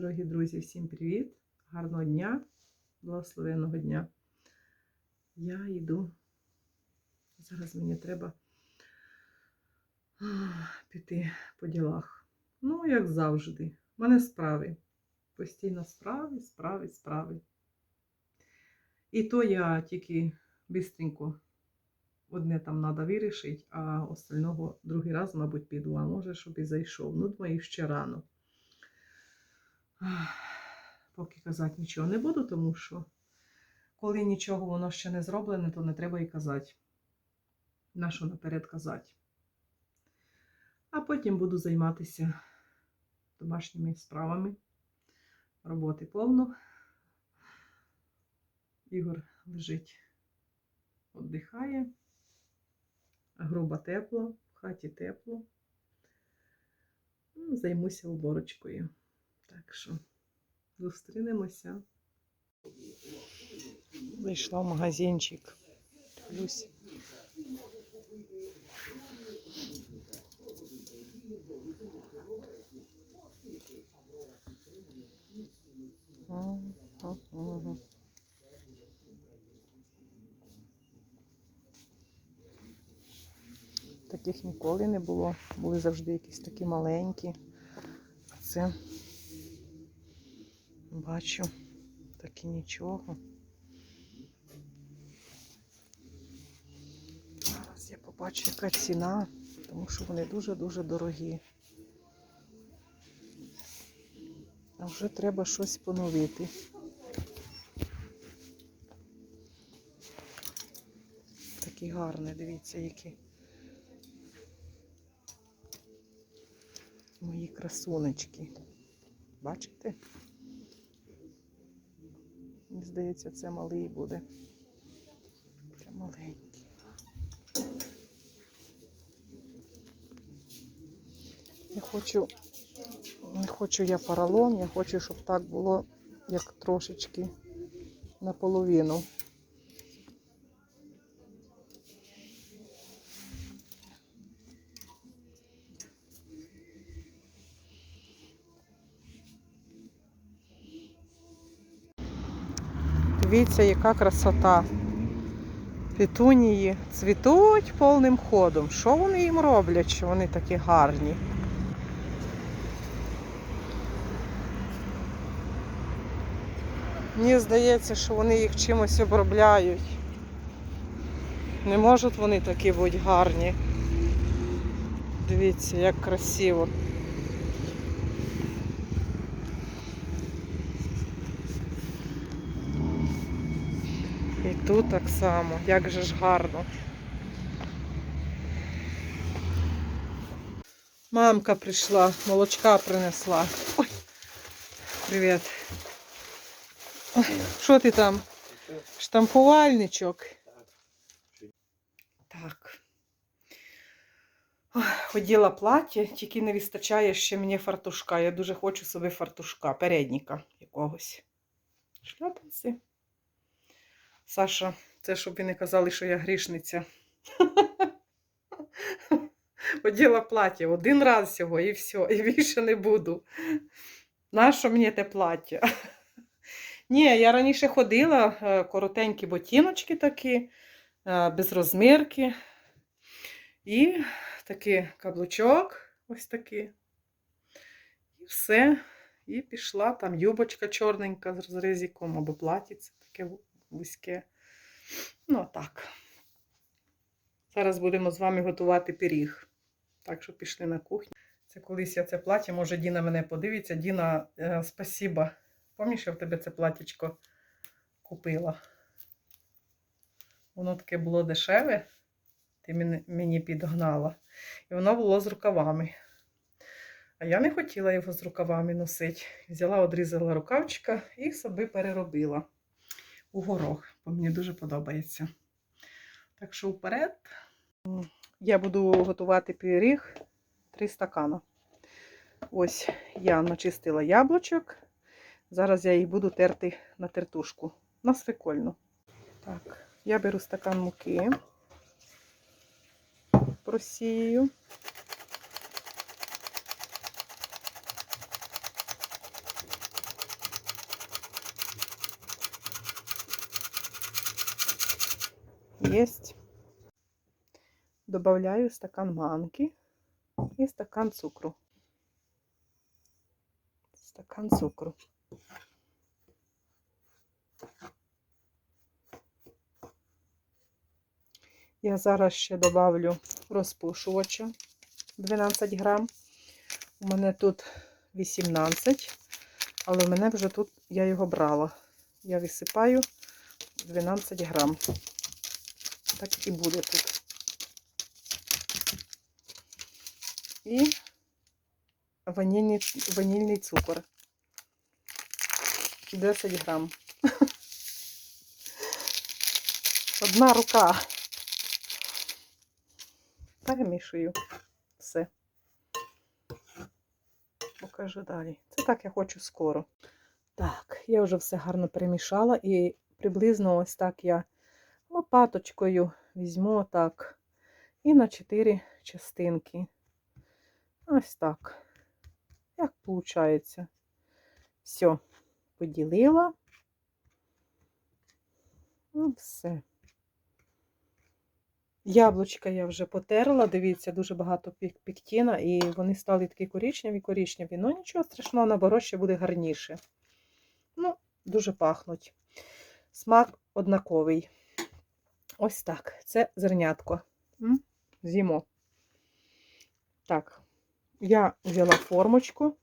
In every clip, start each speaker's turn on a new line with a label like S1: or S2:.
S1: дорогі друзі, всім привіт! Гарного дня, благословенного дня. Я йду. Зараз мені треба піти по ділах. Ну, як завжди. У мене справи. Постійно справи, справи, справи. І то я тільки бистренько одне там треба вирішити, а остального другий раз, мабуть, піду, а може, щоб і зайшов. Ну, думаю, ще рано. Поки казати нічого не буду, тому що коли нічого воно ще не зроблене, то не треба і казати. На що наперед казати. А потім буду займатися домашніми справами. Роботи повно. Ігор лежить, віддихає. Груба тепло, в хаті тепло. Ну, Займуся уборочкою. Так що зустрінемося. Вийшла в магазинчик. Ага. Таких ніколи не було. Були завжди якісь такі маленькі. Це бачу такі нічого. Зараз я побачу, яка ціна, тому що вони дуже-дуже дорогі. А вже треба щось поновити. Такі гарні, дивіться, які. Мої красунечки. Бачите? Мені здається, це малий буде. Це маленький. Не хочу, не хочу я поролон, я хочу, щоб так було, як трошечки наполовину. Дивіться, яка красота. Петунії цвітуть повним ходом. Що вони їм роблять, що вони такі гарні? Мені здається, що вони їх чимось обробляють. Не можуть вони такі бути гарні. Дивіться, як красиво. Тут так само, як же ж гарно. Мамка прийшла, молочка принесла. Ой, привіт. Що ти там? Штампувальничок. Так. Ой, Хотіла плаття, тільки не вистачає ще мені фартушка. Я дуже хочу собі фартушка, передніка якогось. Шляпанці. Саша, це щоб ви не казали, що я грішниця. Оділа плаття один раз всього і все, і більше не буду. Нащо мені те плаття? Ні, я раніше ходила, е, коротенькі ботиночки такі, е, без розмірки. І такий каблучок, ось такий. І все. І пішла там юбочка чорненька з ризиком або платіце таке вузьке. Ну, так. Зараз будемо з вами готувати пиріг. Так що пішли на кухню. Це колись я це плаття, може Діна мене подивиться. Діна, е, спасіба. Пам'ятаєш, я в тебе це платічко купила? Воно таке було дешеве, ти мені, підгнала. І воно було з рукавами. А я не хотіла його з рукавами носити. Взяла, одрізала рукавчика і собі переробила у горох, бо мені дуже подобається. Так що вперед. Я буду готувати пиріг 3 стакана. Ось я начистила яблучок. Зараз я їх буду терти на тертушку. На свекольну. Так, я беру стакан муки, просію. Єсть. Добавляю стакан манки і стакан цукру. Стакан цукру. Я зараз ще добавлю розпушувача 12 грам. У мене тут 18, але в мене вже тут я його брала. Я висипаю 12 грам. Так і буде тут. І ванільний, ванільний цукор. 10 грам. Одна рука. Перемішую все. Покажу далі. Це так я хочу скоро. Так, я вже все гарно перемішала і приблизно ось так я лопаточкою візьму так і на 4 частинки. Ось так. Як виходить? Все, поділила. Ну, все. Яблучка я вже потерла, дивіться, дуже багато пік- піктіна, і вони стали такі коричневі, коричневі. Ну, нічого страшного, наоборот, ще буде гарніше. Ну, дуже пахнуть. Смак однаковий. Ось так. Це зернятко. З'їмо. Так, я взяла формочку,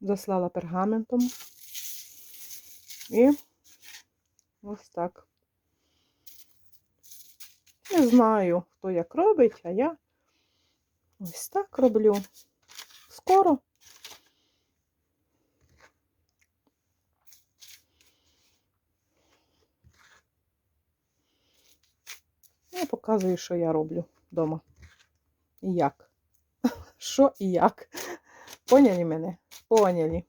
S1: заслала пергаментом. І ось так. Не знаю, хто як робить, а я ось так роблю. Скоро. Я показую, що я роблю вдома. І як. Що і як. Поняли мене? Поняли.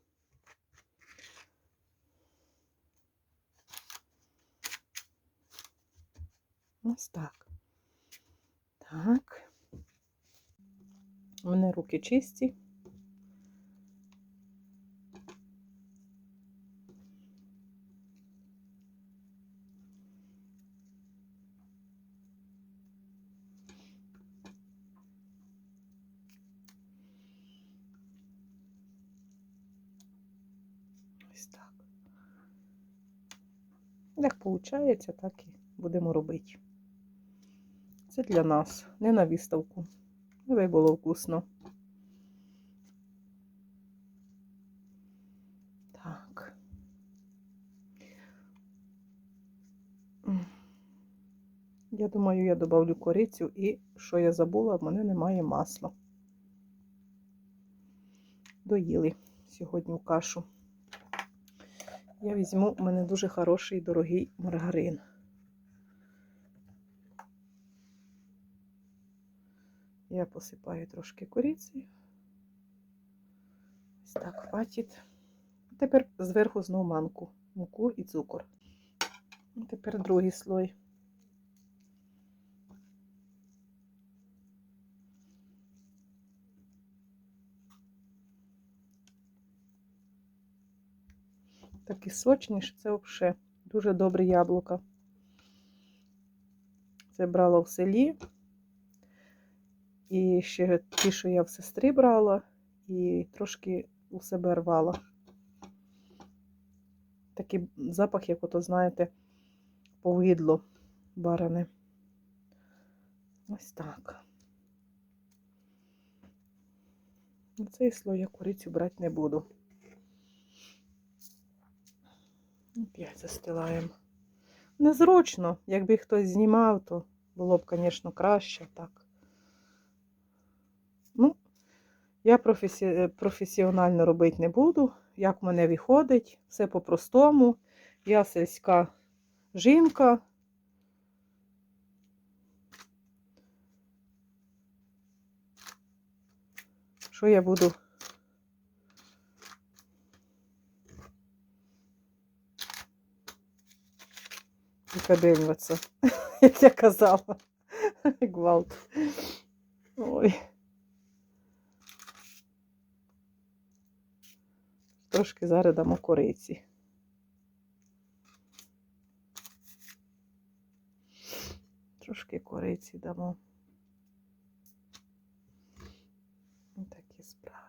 S1: Ось так. Так. У мене руки чисті. Як виходить, так і будемо робити. Це для нас, не на виставку. Але було вкусно. Так. Я думаю, я добавлю корицю і що я забула, в мене немає масла. Доїли сьогодні кашу. Я візьму, у мене дуже хороший дорогий маргарин. Я посипаю трошки корицею. Ось так хватить. Тепер зверху знову манку, муку і цукор. Тепер другий слой. Такі сочні, що це взагалі дуже добре яблука. Це брала в селі. І ще ті, що я в сестри брала, і трошки у себе рвала. Такий запах, як ото, знаєте, повидло баране. Ось так. На цей слой я курицю брати не буду. Опять застилаємо. Незручно. Якби хтось знімав, то було б, звісно, краще так. Ну, я професі... професіонально робити не буду. Як в мене виходить, все по-простому. Я сільська жінка. Що я буду викабельуватися, як я казала. Гвалт. Ой. Трошки зараз дамо кориці. Трошки кориці дамо. Такі справи.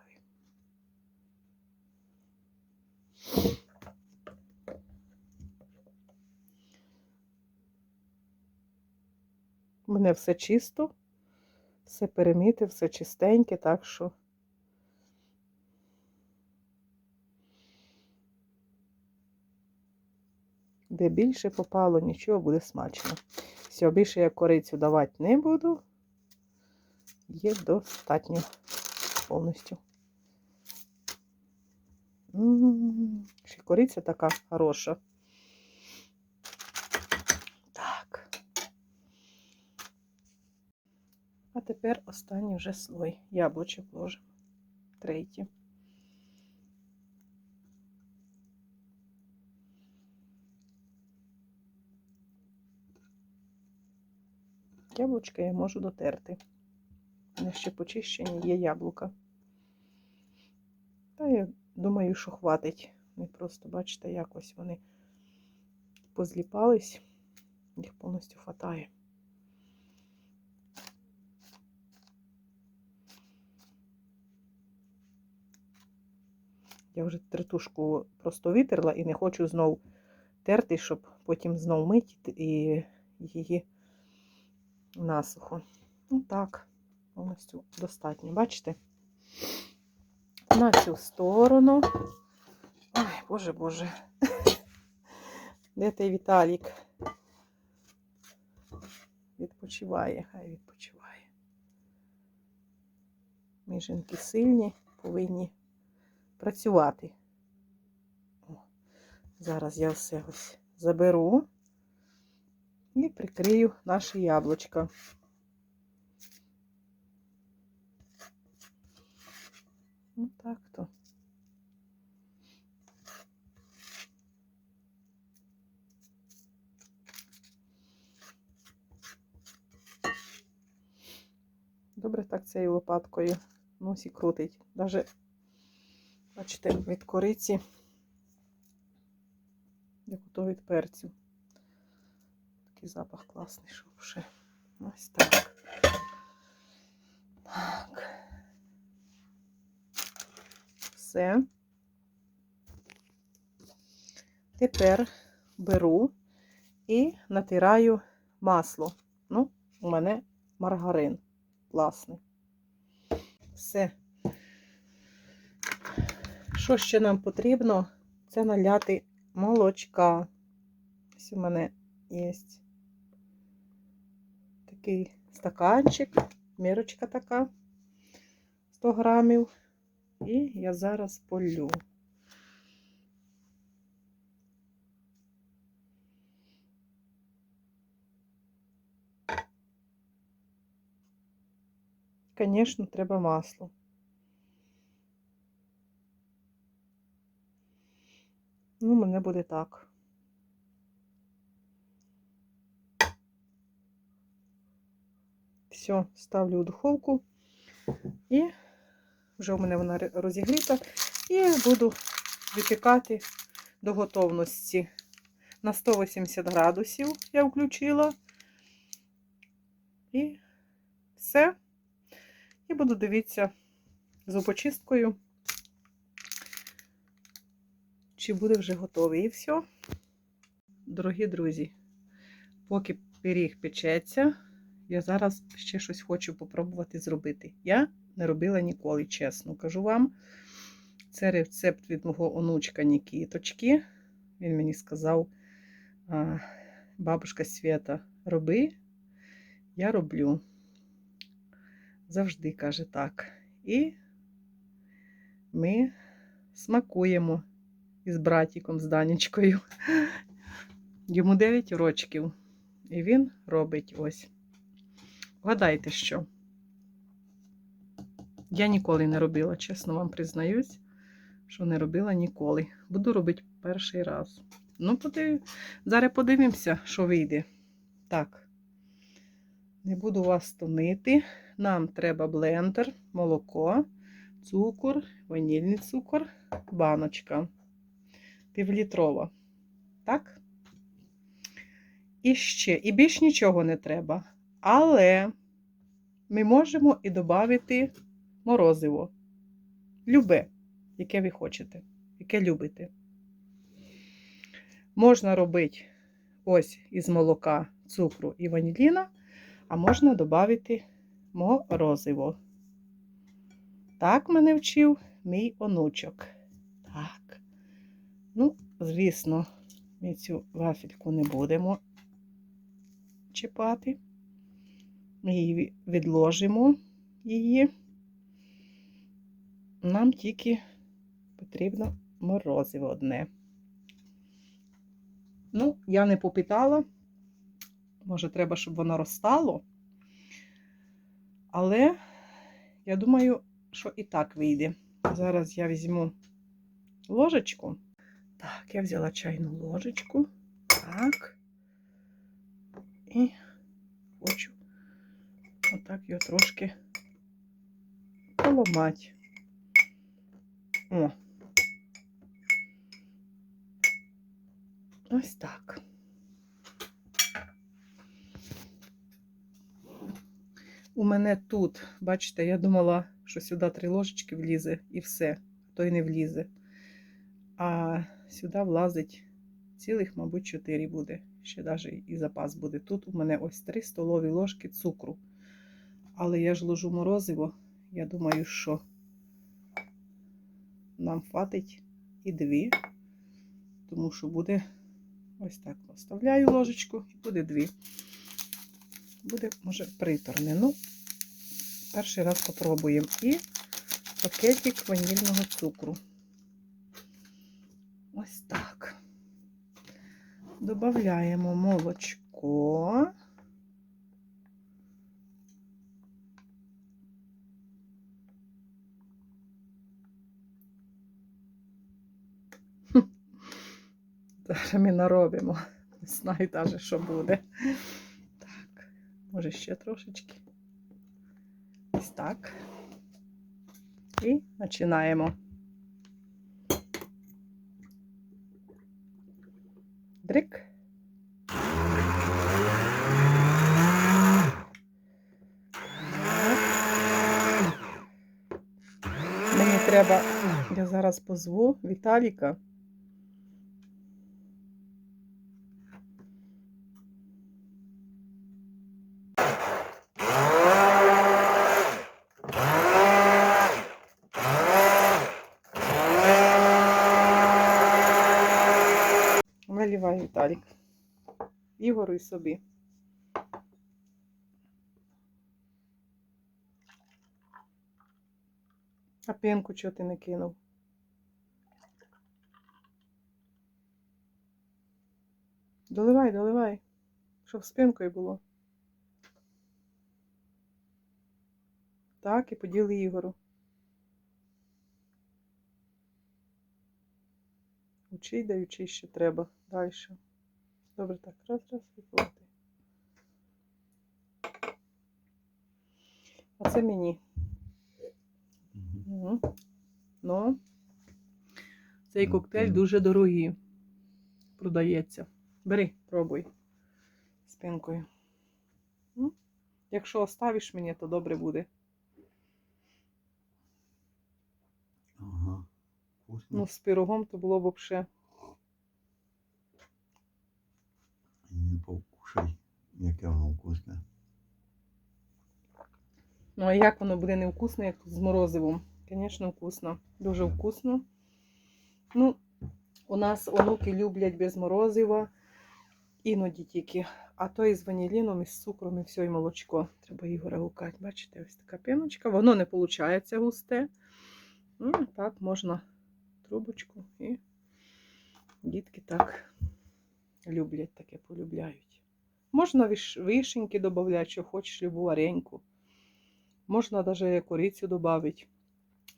S1: У мене все чисто, все переміти, все чистеньке, так що. Де більше попало, нічого буде смачно. Все, більше я корицю давати не буду. Є достатньо повністю. М, Ще кориця така хороша. Так. А тепер останній вже слой. Яблучок ложимо. Третій. Яблучка я можу дотерти. У мене ще почищені є яблука. Та я думаю, що хватить. Не просто, бачите, якось вони позліпались, їх повністю хватає. Я вже третушку просто витерла і не хочу знов терти, щоб потім знов мити і її насухо. Ну так, повністю достатньо. Бачите? На цю сторону. Ой, боже, боже. Де той Віталік? Відпочиває, хай відпочиває. Ми жінки сильні, повинні працювати. О, зараз я все ось заберу і прикрию наше яблучко. Ну так то. Добре так цією лопаткою носі крутить. Даже, бачите, від кориці, як ото від перцю. Такий запах класний, що вже. Ось так. Так. Все. Тепер беру і натираю масло. Ну, у мене маргарин класний. Все. Що ще нам потрібно? Це наляти молочка. Ось у мене є такий стаканчик, мірочка така 100 грамів. І я зараз полю. Звісно, треба масло. Ну, мене буде так. Все, ставлю у духовку і вже у мене вона розігріта, і буду випікати до готовності. На 180 градусів я включила. І все. І буду дивитися зубочисткою, чи буде вже готовий. І все. Дорогі друзі, поки пиріг печеться, я зараз ще щось хочу попробувати зробити. Я не робила ніколи, чесно кажу вам. Це рецепт від мого онучка Нікіточки. Він мені сказав, бабушка Свята, роби, я роблю. Завжди каже так. І ми смакуємо із братіком, з Данічкою. Йому 9 рочків. І він робить ось. Вгадайте, що? Я ніколи не робила, чесно вам признаюсь, що не робила ніколи. Буду робити перший раз. Ну, подив... зараз подивимося, що вийде. Так, не буду вас тонити. Нам треба блендер, молоко, цукор, ванільний цукор, баночка. Півлітрова. Так? І ще, і більш нічого не треба. Але ми можемо і додати морозиво. Любе, яке ви хочете, яке любите. Можна робити ось із молока, цукру і ваніліна, а можна додати морозиво. Так мене вчив мій онучок. Ну, звісно, ми цю вафельку не будемо чіпати. Ми її відложимо її. Нам тільки потрібно морозиво одне. Ну, я не попитала. Може, треба, щоб воно розстало. Але я думаю, що і так вийде. Зараз я візьму ложечку. Так, я взяла чайну ложечку. Так. І хочу отак його трошки поламати. О. Ось так. У мене тут, бачите, я думала, що сюди три ложечки влізе і все, то й не влізе. А сюди влазить цілих, мабуть, 4 буде. Ще навіть і запас буде. Тут у мене ось 3 столові ложки цукру. Але я ж ложу морозиво. Я думаю, що нам хватить і дві, тому що буде ось так. Поставляю ложечку і буде дві. Буде, може, приторне. Ну, перший раз попробуємо. І пакетик ванільного цукру. Ось так. Добавляємо молочко. Зараз ми наробимо. Не знаю навіть, що буде. Так, може ще трошечки. Ось так. І починаємо. Дрик. Мені треба, я зараз позву Віталіка. Наливай, Віталік. Ігору собі. А пінку чого ти не кинув? Доливай, доливай, щоб з пінкою було. Так, і поділи Ігору. Учий, даючи ще треба. Далі. Добре, так, раз, раз, виплати. А це мені. Мгм. Ну, цей
S2: Ну,
S1: коктейль дуже дорогий. Продається. Бери, пробуй. З пінкою. Якщо оставиш мені, то добре буде.
S2: Ага. Вкусно.
S1: Ну, з пирогом то було б взагалі.
S2: Не покушай, яке воно вкусне.
S1: Ну, а як воно буде невкусно, як з морозивом? Звісно, вкусно. Дуже вкусно. Ну, у нас онуки люблять без морозива, іноді тільки. А то і з ваніліном, і з цукром, і все, і молочко. Треба Ігора гукати. Бачите, ось така піночка. Воно не виходить густе. Ну, так, можна трубочку. І дітки так люблять, таке полюбляють. Можна вишеньки додати, що хочеш, любу вареньку. Можна навіть корицю додати.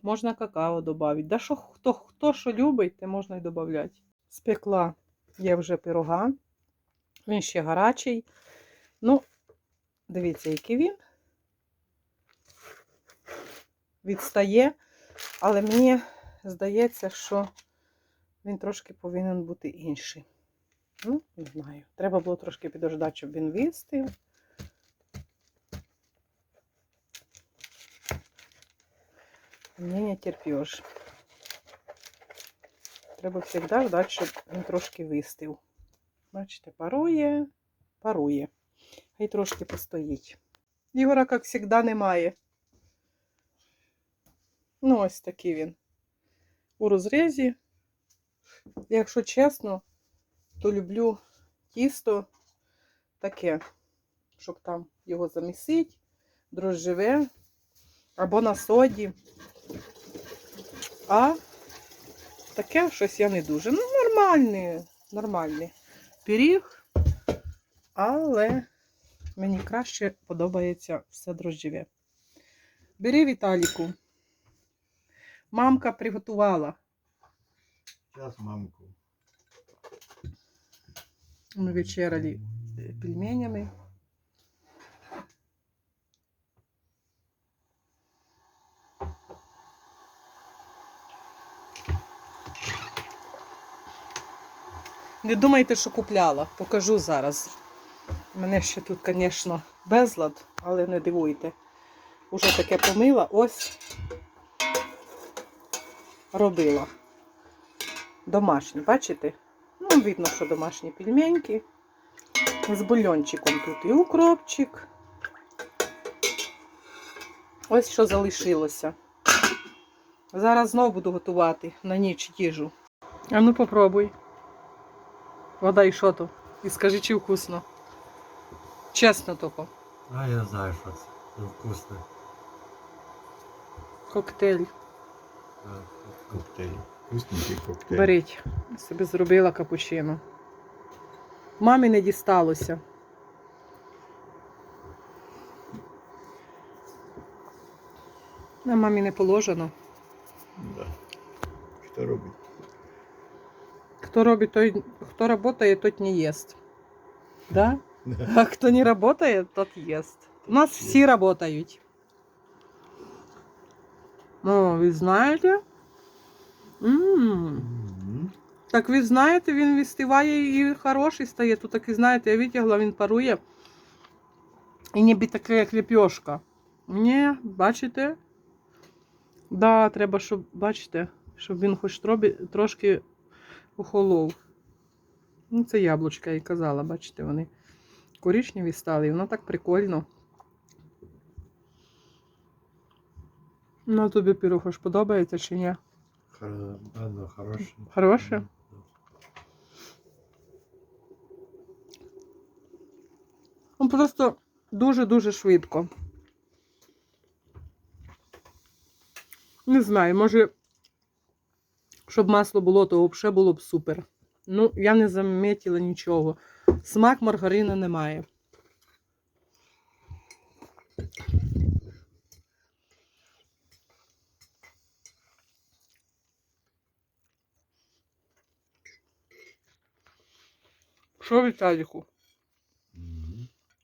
S1: Можна какао додати. Да що, хто, хто що любить, те можна й додати. Спекла є вже пирога. Він ще гарячий. Ну, дивіться, який він. Відстає, але мені здається, що він трошки повинен бути інший. Ну, не знаю. Треба було трошки підождати, щоб він вистив. Мені не терпеш. Треба завжди ждати, щоб він трошки вистив. Бачите, парує, парує. Хай трошки постоїть. Ігора, як завжди, немає. Ну, ось такий він. У розрізі. Якщо чесно, то люблю тісто таке, щоб там його замісити, дрожжеве або на соді. А таке щось я не дуже. Ну, нормальний, нормальний пиріг, але мені краще подобається все дрожжеве. Бери Віталіку. Мамка приготувала.
S2: Зараз мамку.
S1: Ми вечеряли е, пельменями. Не думайте, що купляла. Покажу зараз. У мене ще тут, звісно, безлад, але не дивуйте. Уже таке помила, ось робила. Домашні, бачите? Ну, видно, що домашні пельменьки. З бульончиком тут і укропчик. Ось що залишилося. Зараз знову буду готувати на ніч їжу. А ну попробуй. Вода і що то? І скажи, чи вкусно. Чесно тільки.
S2: А я знаю, що це. Це вкусно.
S1: Коктейль.
S2: А, Коктейль. Вкусненький коктейль.
S1: Беріть. Собі зробила капучино. Мамі не дісталося. На мамі не положено.
S2: Да. Що робить?
S1: Хто робить, той, хто работає, тот не ест. Да? А хто не работає, тот ест. У нас всі работають. О, ви знаєте? Так ви знаєте, він вистиває і хороший стає. Тут так і знаєте, я витягла, він парує. І ніби таке, як ліпьошка. Ні, бачите? Да, треба, щоб, бачите, щоб він хоч тробі, трошки охолов. Ну, це яблучка, я й казала, бачите, вони коричневі стали, і воно так прикольно. Ну, тобі пірог ж подобається чи ні?
S2: Хоро- Да, да, хороший.
S1: Хороше? Ну, просто дуже-дуже швидко. Не знаю, може, щоб масло було, то взагалі було б супер. Ну, я не замітила нічого. Смак маргарину немає. Що Віталіку?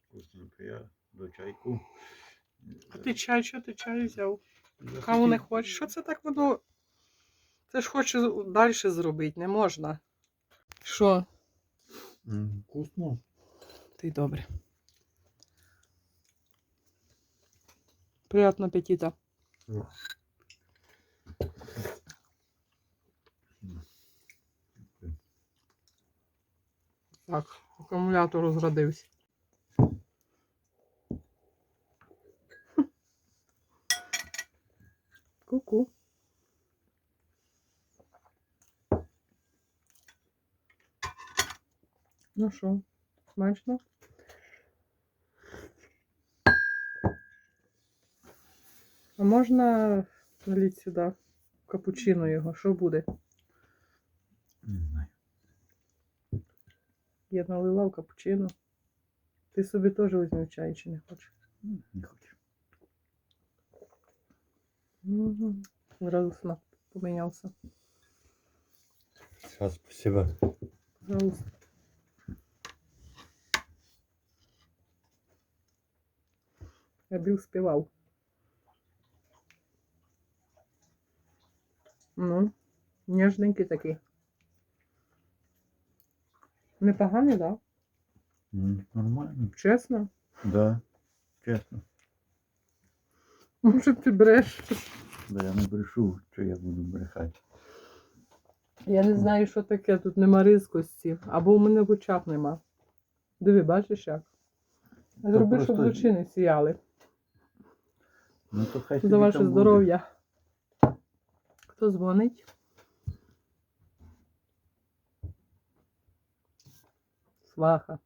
S2: Вкусненько. Я до чайку.
S1: А ти чай, що ти чай взяв? Каву не хочеш? Що це так воно? Це ж хоче далі зробити, не можна. Що?
S2: Вкусно.
S1: Ти добре. Приятного аппетита.
S2: О.
S1: Так, акумулятор розрядився. Ку-ку. Ну що, смачно? А можна налити сюди капучино його? Що буде?
S2: Не знаю.
S1: Я налила в капучино. Ти собі теж візьми чай чи не хочеш?
S2: Не хочу.
S1: Зразу смак помінявся.
S2: Все, спасибо.
S1: Пожалуйста. Я б співав. Ну, ніжненький такий. Непоганий, так?
S2: М, Нормально.
S1: Чесно.
S2: Да. Чесно.
S1: Може ти бреш.
S2: Да я не брешу, що я буду брехати.
S1: Я не знаю, що таке, тут нема різкості. Або у мене в очах нема. Диви, бачиш як? Зроби, щоб
S2: просто-
S1: очі не сіяли.
S2: Ну то хай
S1: За ваше здоров'я. Хто дзвонить? baja.